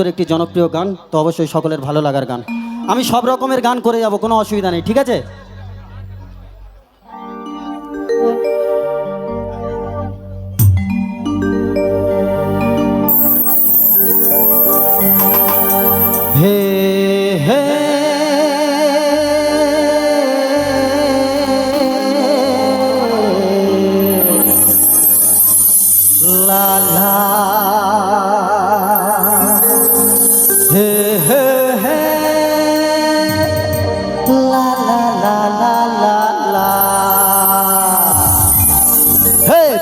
তোর একটি জনপ্রিয় গান, তো অবশ্যই সকলের ভালো লাগার গান। আমি সব রকমের গান করে যাব, কোনো অসুবিধা নেই, ঠিক আছে?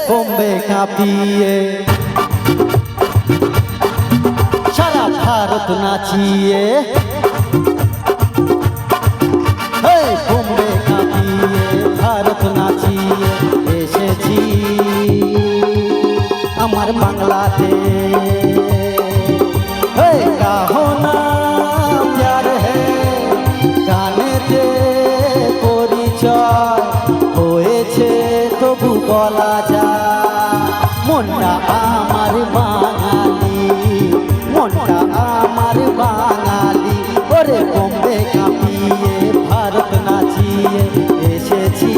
বোম্বে কাঁপিয়ে। সারা ভারত নাচিয়ে। বোম্বে কাঁপিয়ে ভারত নাচিয়ে এসেছি। আমার বাংলাতে। তবু বলা যায়, মনটা আমার বাঙালি, মনটা আমার বাঙালি। ওরে বোম্বে কাঁপিয়ে ভারত নাচিয়ে এসেছি।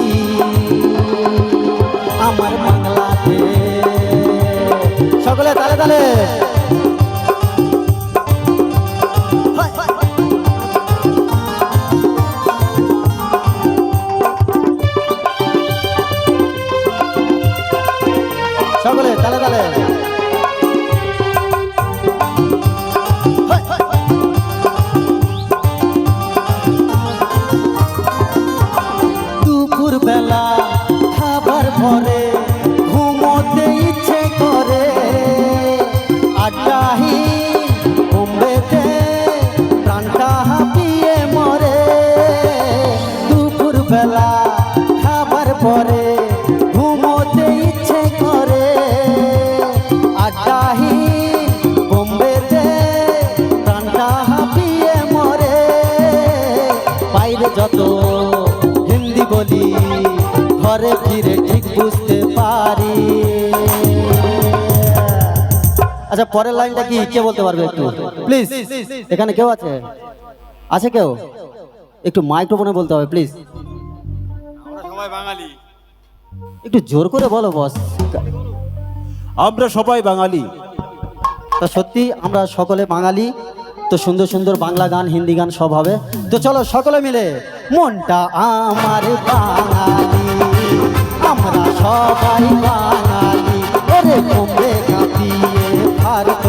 আমার বাংলাতে। সকলে তালে তালে। বেলা খাবার পরে ঘুমোতে ইচ্ছে করে। আড্ডাহি বোম্বেতে প্রাণটা হাঁপিয়ে মরে। বাইরে যত হিন্দি বলি, ঘরে ফিরে ঠিক বুঝতে পারি। আচ্ছা পরের লাইনটা কি? কে বলতে পারবে একটু? প্লিজ এখানে কেউ আছে? আছে কেউ? একটু মাইক্রোফোনে বলতে হবে প্লিজ সবাই বাঙালি। একটু জোর করে বলো বস আমরা সবাই বাঙালি। তো সত্যি আমরা সকলে বাঙালি তো সুন্দর সুন্দর বাংলা গান হিন্দি গান সব হবে। তো চলো সকলে মিলে মনটা আমার বাঙালি আমরা সবাই বাঙালি। ওরে বোম্বে কাঁপিয়ে ভারত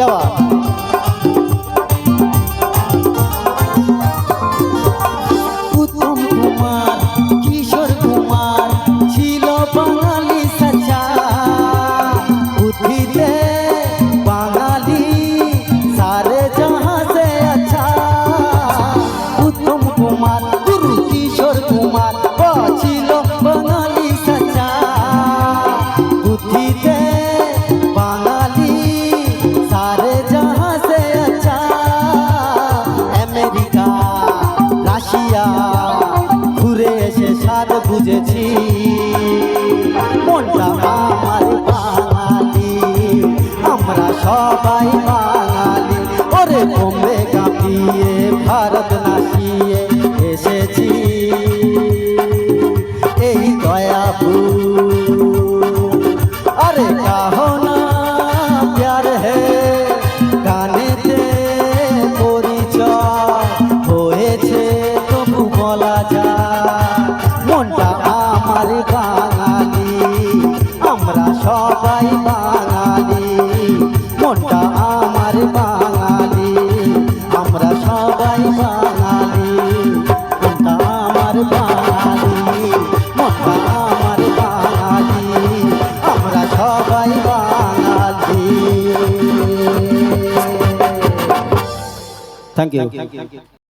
你干 আর বুঝেছি। মনটা আমার বাঙালি, আমরা সবাই বাঙালি। ওরে বোম্বে কাঁপিয়ে, ভারত নাচিয়ে এসেছি। এই দয়া আরে কাহো না পরিচয় হয়েছে, তবু বলা যায় আমার বাঙালি আমরা সবাই বাঙালি মনটা আমার বাঙালি মনটা আমার বাঙালি আমরা সবাই বাঙালি থ্যাংক ইউ